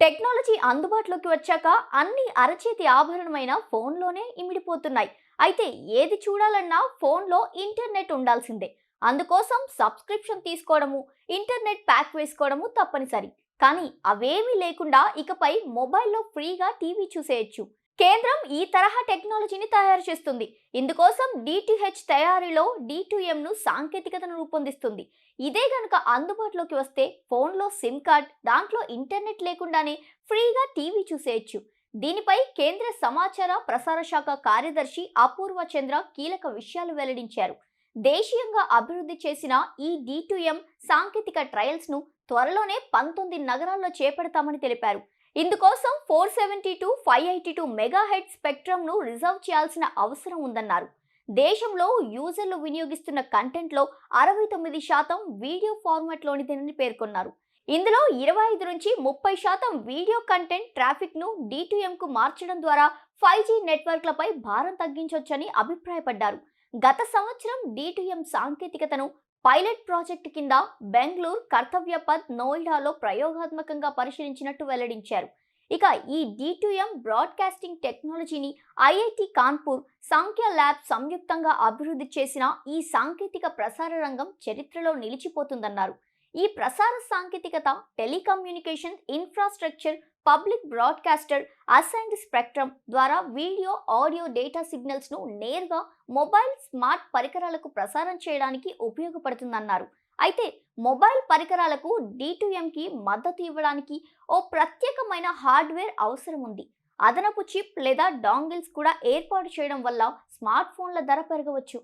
Technology అందుబాటులోకి వచ్చాక అన్ని అరచేతి ఆభరణమైన ఫోన్లోనే ఇమిడిపోతున్నాయి. అయితే ఏది చూడాలన్నా ఫోన్లో ఇంటర్నెట్ ఉండాల్సిందే. అందుకోసం సబ్స్క్రిప్షన్ తీసుకోవడము ఇంటర్నెట్ ప్యాక్ వేసుకోవడము తప్పనిసరి. కానీ అవేమీ లేకుండా ఇకపై మొబైల్లో ఫ్రీగా టీవీ చూసేయచ్చు. కేంద్రం ఈ తరహా టెక్నాలజీని తయారు చేస్తుంది. ఇందుకోసం డిటిహెచ్ తయారీలో డిటిఎంను సాంకేతికతను రూపొందిస్తుంది. ఇదే గనుక అందుబాటులోకి వస్తే ఫోన్లో సిమ్ కార్డ్ దాంట్లో ఇంటర్నెట్ లేకుండానే ఫ్రీగా టీవీ చూసేయచ్చు. దీనిపై కేంద్ర సమాచార ప్రసార శాఖ కార్యదర్శి అపూర్వ చంద్ర కీలక విషయాలు వెల్లడించారు. దేశీయంగా అభివృద్ధి చేసిన ఈ డిటుఎం సాంకేతిక ట్రయల్స్ను త్వరలోనే పంతొమ్మిది నగరాల్లో చేపడతామని తెలిపారు. ఇందుకోసం four seventy two five eighty two megahertz స్పెక్ట్రమ్ను reserve చేయాల్సిన అవసరం ఉందన్నారు. దేశంలో యూజర్లు వినియోగిస్తున్న కంటెంట్లో అరవై తొమ్మిది శాతం వీడియో ఫార్మాట్లోనిదేనని పేర్కొన్నారు. ఇందులో ఇరవై ఐదు నుంచి ముప్పై శాతం వీడియో కంటెంట్ ట్రాఫిక్ను డిటిఎంకు మార్చడం ద్వారా ఫైవ్ జీ నెట్వర్క్లపై భారం తగ్గించవచ్చని అభిప్రాయపడ్డారు. గత సంవత్సరం డిటిఎం సాంకేతికతను పైలట్ ప్రాజెక్టు కింద బెంగళూరు కర్తవ్యపథ్ నోయిడాలో ప్రయోగాత్మకంగా పరిశీలించినట్టు వెల్లడించారు. ఇక ఈ డిటిఎం బ్రాడ్కాస్టింగ్ టెక్నాలజీని ఐఐటి కాన్పూర్ సాంఖ్య ల్యాబ్ సంయుక్తంగా అభివృద్ధి చేసిన ఈ సాంకేతిక ప్రసార రంగం చరిత్రలో నిలిచిపోతుందన్నారు. ఈ ప్రసార సాంకేతికత telecommunication infrastructure public broadcaster assigned spectrum ద్వారా వీడియో ఆడియో డేటా సిగ్నల్స్ను నేరుగా మొబైల్ స్మార్ట్ పరికరాలకు ప్రసారం చేయడానికి ఉపయోగపడుతుందన్నారు. అయితే మొబైల్ పరికరాలకు కి మద్దతు ఇవ్వడానికి ఓ ప్రత్యేకమైన హార్డ్వేర్ అవసరం ఉంది. అదనపు చిప్ లేదా డాంగిల్స్ కూడా ఏర్పాటు చేయడం వల్ల స్మార్ట్ ఫోన్ల ధర పెరగవచ్చు.